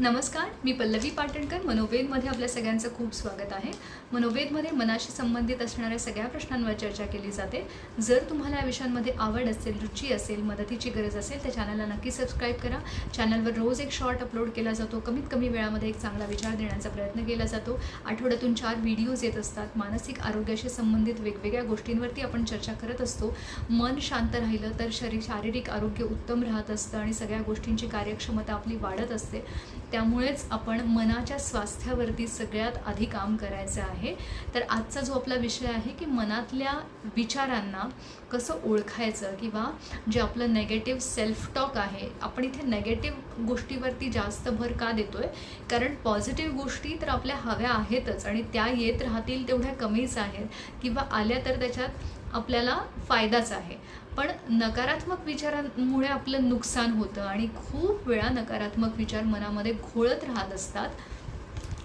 नमस्कार मी पल्लवी पाटणकर मनोवेदमध्ये आपल्या सगळ्यांचं खूप स्वागत आहे. मनोवेदमध्ये मनाशी संबंधित असणाऱ्या सगळ्या प्रश्नांवर चर्चा केली जाते. जर तुम्हाला या विषयांमध्ये आवड असेल रुची असेल मदतीची गरज असेल तर चॅनलला नक्की सबस्क्राईब करा. चॅनलवर रोज एक शॉर्ट अपलोड केला जातो. कमीत कमी वेळामध्ये एक चांगला विचार देण्याचा प्रयत्न केला जातो. आठवड्यातून चार व्हिडिओज येत असतात. मानसिक आरोग्याशी संबंधित वेगवेगळ्या गोष्टींवरती आपण चर्चा करत असतो. मन शांत राहिलं तर शरीर शारीरिक आरोग्य उत्तम राहत असतं आणि सगळ्या गोष्टींची कार्यक्षमता आपली वाढत असते. त्यामुळेच आपण मनाच्या स्वास्थ्यावरती सगळ्यात आधी काम करायचं आहे. तर आजचा जो आपला विषय आहे की मनातल्या विचारांना कसं ओळखायचं किंवा जे आपलं नेगेटिव्ह सेल्फ टॉक आहे आपण इथे नेगेटिव्ह गोष्टीवरती जास्त भर का देतो आहे कारण पॉझिटिव्ह गोष्टी तर आपल्या हव्या आहेतच आणि त्या येत राहतील तेवढ्या कमीच आहेत किंवा आल्या तर त्याच्यात आपल्याला फायदाच आहे. पण नकारात्मक विचारांमुळे आपलं नुकसान होतं आणि खूप वेळा नकारात्मक विचार मनामध्ये घोळत राहत असतात.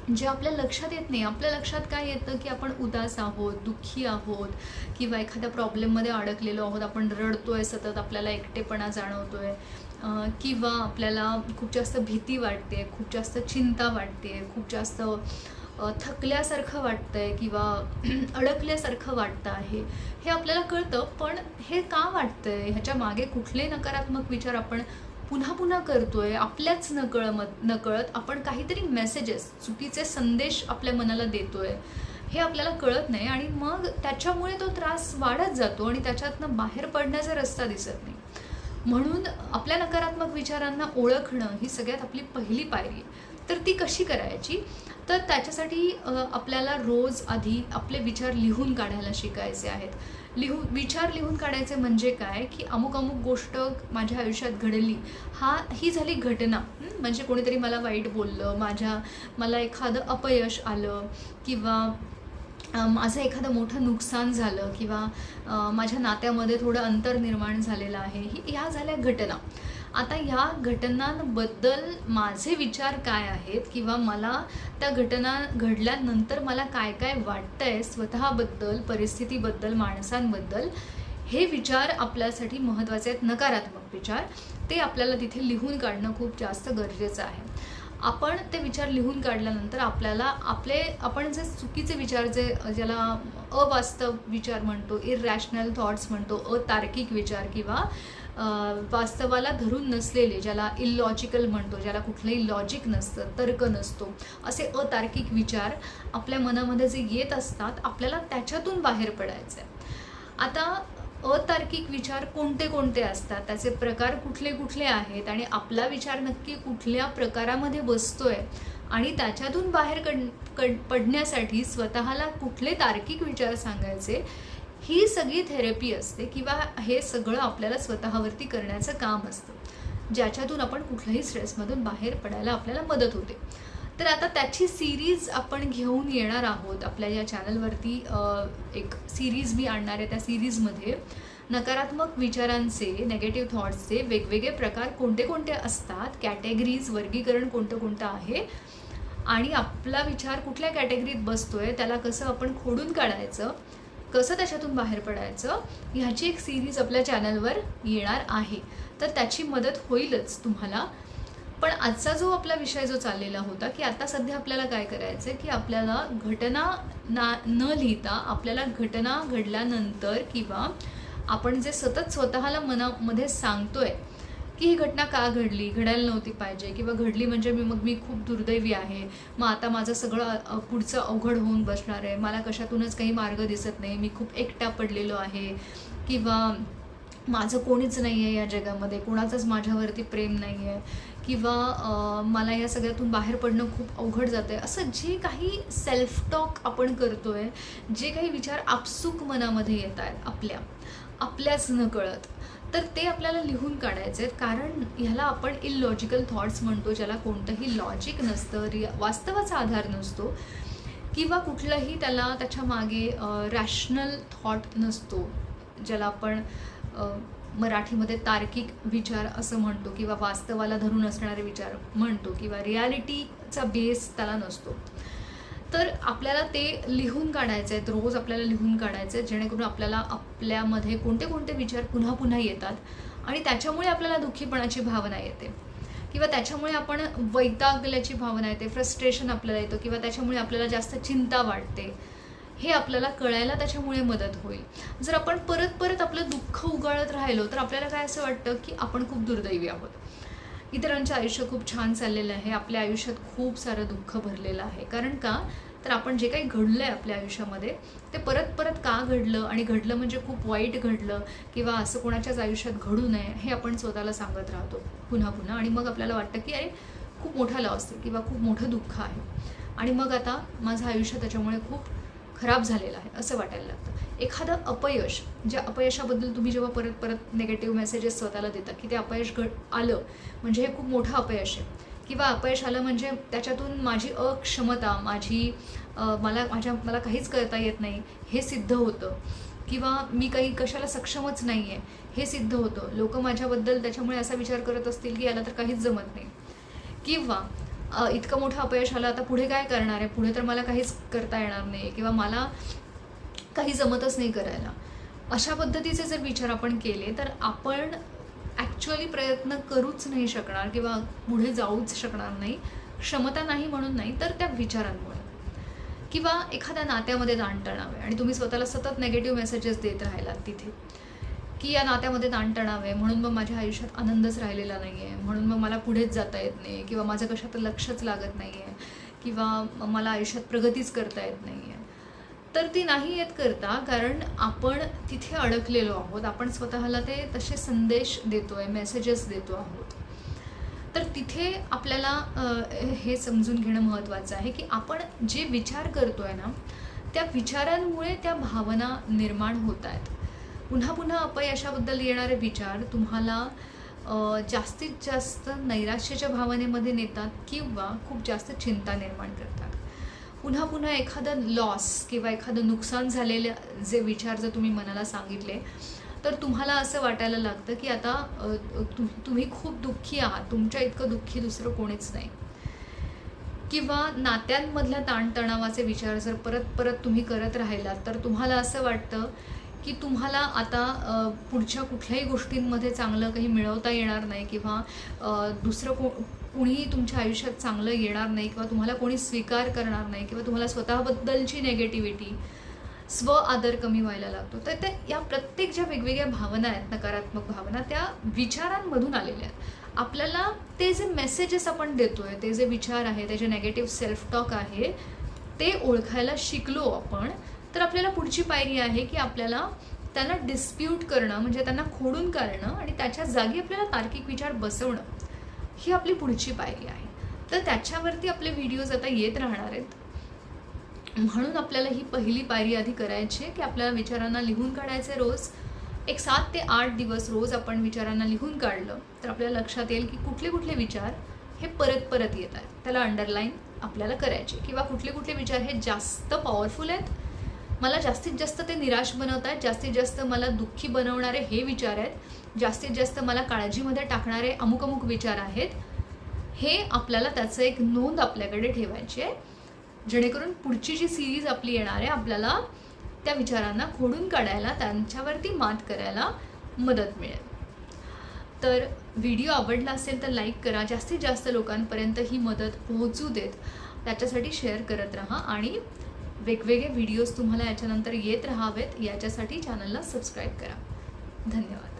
जे आपल्या लक्षात येत नाही. आपल्या लक्षात काय येतं की आपण उदास आहोत दुःखी आहोत किंवा एखाद्या प्रॉब्लेममध्ये अडकलेलो आहोत. आपण रडतोय सतत आपल्याला एकटेपणा जाणवतोय आहे किंवा आपल्याला खूप जास्त भीती वाटते खूप जास्त चिंता वाटते खूप जास्त थकल्यासारखं वाटतंय किंवा अडकल्यासारखं वाटतं आहे हे आपल्याला कळतं. पण हे का वाटतंय? ह्याच्या मागे कुठले नकारात्मक विचार आपण पुन्हा पुन्हा करतोय आपल्याच नकळमत नकळत आपण काहीतरी मेसेजेस चुकीचे संदेश आपल्या मनाला देतोय हे आपल्याला कळत नाही. आणि मग त्याच्यामुळे तो त्रास वाढत जातो आणि त्याच्यातनं बाहेर पडण्याचा रस्ता दिसत नाही. म्हणून आपल्या नकारात्मक विचारांना ओळखणं ही सगळ्यात आपली पहिली पायरी आहे. तर ती कशी करायची? तर त्याच्यासाठी आपल्याला रोज आधी आपले विचार लिहून काढायला शिकायचे आहेत. लिहू विचार लिहून काढायचे म्हणजे काय? की अमुक अमुक गोष्ट माझ्या आयुष्यात घडली. हा ही झाली घटना. म्हणजे कोणीतरी मला वाईट बोललं माझ्या मला एखादं अपयश आलं किंवा माझं एखादं मोठं नुकसान झालं किंवा माझ्या नात्यामध्ये थोडं अंतर निर्माण झालेलं आहे. ही ह्या झाल्या घटना. आता ह्या घटनांबद्दल माझे विचार काय आहेत किंवा मला त्या घटना घडल्यानंतर मला काय काय वाटतं आहे स्वतःबद्दल परिस्थितीबद्दल माणसांबद्दल हे विचार आपल्यासाठी महत्त्वाचे आहेत नकारात्मक विचार. ते आपल्याला तिथे लिहून काढणं खूप जास्त गरजेचं आहे. आपण ते विचार लिहून काढल्यानंतर आपल्याला आपले आपण जे चुकीचे विचार जे ज्याला अवास्तव विचार म्हणतो इररॅशनल थॉट्स म्हणतो अतार्किक विचार किंवा वास्तवाला धरून नसलेले ज्याला इलॉजिकल म्हणतो ज्याला कुठलंही लॉजिक नसतं तर्क नसतो असे अतार्किक विचार आपल्या मनामध्ये जे येत असतात आपल्याला त्याच्यातून बाहेर पडायचं आहे आता अतार्किक विचार कोणते कोणते असतात? त्याचे प्रकार कुठले कुठले आहेत? आणि आपला विचार नक्की कुठल्या प्रकारामध्ये बसतोय? आणि त्याच्यातून बाहेर कड कड पडण्यासाठी स्वतःला कुठले तार्किक विचार सांगायचे? ही सगळी थेरपी असते किंवा हे सगळं आपल्याला स्वतःवरती करण्याचं काम असतं. ज्याच्यातून आपण कुठल्याही स्ट्रेसमधून बाहेर पडायला आपल्याला मदत होते. तर आता त्याची सिरीज आपण घेऊन येणार आहोत. आपल्या या चॅनलवरती एक सिरीज मी आणणार आहे त्या सिरीजमध्ये नकारात्मक विचारांचे नेगेटिव्ह थॉट्सचे वेगवेगळे प्रकार कोणते कोणते असतात? कॅटेगरीज वर्गीकरण कोणतं कोणतं आहे? आणि आपला विचार कुठल्या कॅटेगरीत बसतोय? त्याला कसं आपण खोडून काढायचं? कसं त्याच्यातून बाहेर पडायचं ह्याची एक सिरीज आपल्या चॅनलवर येणार आहे. तर त्याची मदत होईलच तुम्हाला. पण आजचा जो आपला विषय जो चाललेला होता की आता सध्या आपल्याला काय करायचं आहे की आपल्याला घटना ना न लिहिता आपल्याला घटना घडल्यानंतर किंवा आपण जे सतत स्वतःला मनामध्ये सांगतोय की ही घटना का घडली? घडायला नव्हती पाहिजे किंवा घडली म्हणजे मी मग मी खूप दुर्दैवी आहे. मग आता माझं सगळं पुढचं अवघड होऊन बसणार आहे. मला कशातूनच काही मार्ग दिसत नाही. मी खूप एकटा पडलेलो आहे. किंवा माझं कोणीच नाही आहे या जगामध्ये. कोणाचंच माझ्यावरती प्रेम नाही आहे. किंवा मला या सगळ्यातून बाहेर पडणं खूप अवघड जातं आहे. असं जे काही सेल्फ टॉक आपण करतो आहे जे काही विचार आपसूक मनामध्ये येत आहेत आपल्या आपल्याच कळत. तर ते आपल्याला लिहून काढायचे आहेत. कारण ह्याला आपण इलॉजिकल थॉट्स म्हणतो ज्याला कोणतंही लॉजिक नसतं रिया वास्तवाचा आधार नसतो किंवा कुठलंही त्याला त्याच्यामागे रॅशनल थॉट नसतो ज्याला आपण मराठीमध्ये तार्किक विचार असं म्हणतो किंवा वास्तवाला धरून असणारे विचार म्हणतो किंवा रियालिटीचा बेस त्याला नसतो. तर आपल्याला ते लिहून काढायचे आहेत रोज आपल्याला लिहून काढायचे आहेत जेणेकरून आपल्याला आपल्यामध्ये कोणते कोणते विचार पुन्हा पुन्हा येतात आणि त्याच्यामुळे आपल्याला दुःखीपणाची भावना येते. किंवा त्याच्यामुळे आपण वैतागल्याची भावना येते फ्रस्ट्रेशन आपल्याला येतं किंवा त्याच्यामुळे आपल्याला जास्त चिंता वाटते हे आपल्याला कळायला त्याच्यामुळे मदत होईल. जर आपण परत परत आपलं दुःख उगाळत राहिलो तर आपल्याला काय असं वाटतं की आपण खूप दुर्दैवी आहोत. इतरांचं आयुष्य खूप छान चाललेलं आहे आपल्या आयुष्यात खूप सारं दुःख भरलेलं आहे. कारण का? तर आपण जे काही घडलं आहे आपल्या आयुष्यामध्ये ते परत परत का घडलं आणि घडलं म्हणजे खूप वाईट घडलं किंवा असं कोणाच्याच आयुष्यात घडू नये हे आपण स्वतःला सांगत राहतो पुन्हा पुन्हा. आणि मग आपल्याला वाटतं की अरे खूप मोठा लॉस आहे किंवा खूप मोठं दुःख आहे. आणि मग आता माझं आयुष्य त्याच्यामुळे खूप खराब झालेलं आहे असं वाटायला लागतं. एखादं अपयश ज्या अपयशाबद्दल तुम्ही जेव्हा परत परत नेगेटिव्ह मेसेजेस स्वतःला देता की ते अपयश घड आलं म्हणजे हे खूप मोठं अपयश आहे. किंवा अपयश आलं म्हणजे त्याच्यातून माझी अक्षमता माझी मला माझ्या मला काहीच करता येत नाही हे सिद्ध होतं. किंवा मी काही कशाला सक्षमच नाही आहे हे सिद्ध होतं. लोक माझ्याबद्दल त्याच्यामुळे असा विचार करत असतील की याला तर काहीच जमत नाही. किंवा इतकं मोठं अपयश आलं आता पुढे काय करणार आहे? पुढे तर मला काहीच करता येणार नाही. किंवा मला काही जमतच नाही करायला. अशा पद्धतीचे जर विचार आपण केले तर आपण ॲक्च्युअली प्रयत्न करूच नाही शकणार किंवा पुढे जाऊच शकणार नाही क्षमता नाही म्हणून नाही तर त्या विचारांमुळे. किंवा एखाद्या नात्यामध्ये ताणतणाव आहे आणि तुम्ही स्वतःला सतत नेगेटिव्ह मेसेजेस देत राहिलात तिथे की या नात्यामध्ये ताणतणाव आहे म्हणून मग माझ्या आयुष्यात आनंदच राहिलेला नाही आहे म्हणून मग मला पुढेच जाता येत नाही किंवा माझं कशात लक्षच लागत नाही आहे किंवा मला आयुष्यात प्रगतीच करता येत नाही आहे तर ती नाही येत करता कारण आपण तिथे अडकलेलो आहोत. आपण स्वतःला ते तसे संदेश देतो आहे मेसेजेस देतो आहोत. तर तिथे आपल्याला हे समजून घेणं महत्त्वाचं आहे की आपण जे विचार करतो आहे ना त्या विचारांमुळे त्या भावना निर्माण होत आहेत पुन्हा पुन्हा अपयशाबद्दल येणारे विचार तुम्हाला जास्तीत जास्त नैराश्याच्या भावनेमध्ये नेतात किंवा खूप जास्त चिंता निर्माण करतात. पुन्हा पुन्हा एखादं लॉस किंवा एखादं नुकसान झालेले जे विचार जर तुम्ही मनाला सांगितले तर तुम्हाला असं वाटायला लागतं की आता तु तुम्ही खूप दुःखी आहात तुमच्या इतकं दुःखी दुसरं कोणीच नाही. किंवा नात्यांमधल्या ताणतणावाचे विचार जर परत परत तुम्ही करत राहिलात तर तुम्हाला असं वाटतं की तुम्हाला आता पुढच्या कुठल्याही गोष्टींमध्ये चांगलं काही मिळवता येणार नाही किंवा दुसरं को कुणीही तुमच्या आयुष्यात चांगलं येणार नाही किंवा तुम्हाला कोणी स्वीकार करणार नाही किंवा तुम्हाला स्वतःबद्दलची नेगेटिव्हिटी स्व आदर कमी व्हायला लागतो. तर ते या प्रत्येक ज्या वेगवेगळ्या भावना आहेत नकारात्मक भावना त्या विचारांमधून आलेल्या आहेत. आपल्याला ते जे मेसेजेस आपण देतोय ते जे विचार आहे ते जे नेगेटिव्ह सेल्फ टॉक आहे ते ओळखायला शिकलो आपण तर आपल्याला पुढची पायरी आहे की आपल्याला त्यांना डिस्प्यूट करणं म्हणजे त्यांना खोडून काढणं आणि त्याच्या जागी आपल्याला तार्किक विचार बसवणं. ही आपली पुढची पायरी आहे. तर त्याच्यावरती आपले व्हिडिओज आता येत राहणार आहेत. म्हणून आपल्याला ही पहिली पायरी आधी करायची आहे की आपल्याला विचारांना लिहून काढायचे रोज. एक सात ते आठ दिवस रोज आपण विचारांना लिहून काढलं तर आपल्याला लक्षात येईल की कुठले कुठले विचार हे परत परत येत आहेत. त्याला अंडरलाईन आपल्याला करायचे किंवा कुठले कुठले विचार हे जास्त पॉवरफुल आहेत मला जास्तीत जास्त ते निराश बनवत आहेत जास्तीत जास्त मला दुःखी बनवणारे हे विचार आहेत जास्तीत जास्त मला काळजीमध्ये टाकणारे अमुक अमुक विचार आहेत हे आपल्याला त्याचं एक नोंद आपल्याकडे ठेवायची आहे. जेणेकरून पुढची जी सिरीज आपली येणार आहे आपल्याला त्या विचारांना खोडून काढायला त्यांच्यावरती मात करायला मदत मिळेल. तर व्हिडिओ आवडला असेल तर लाईक करा. जास्तीत जास्त लोकांपर्यंत ही मदत पोहोचू देत. त्याच्यासाठी शेअर करत राहा आणि वेगवेगळे व्हिडिओज तुम्हाला याच्यानंतर येत राहावेत याच्यासाठी चॅनलला सबस्क्राईब करा. धन्यवाद.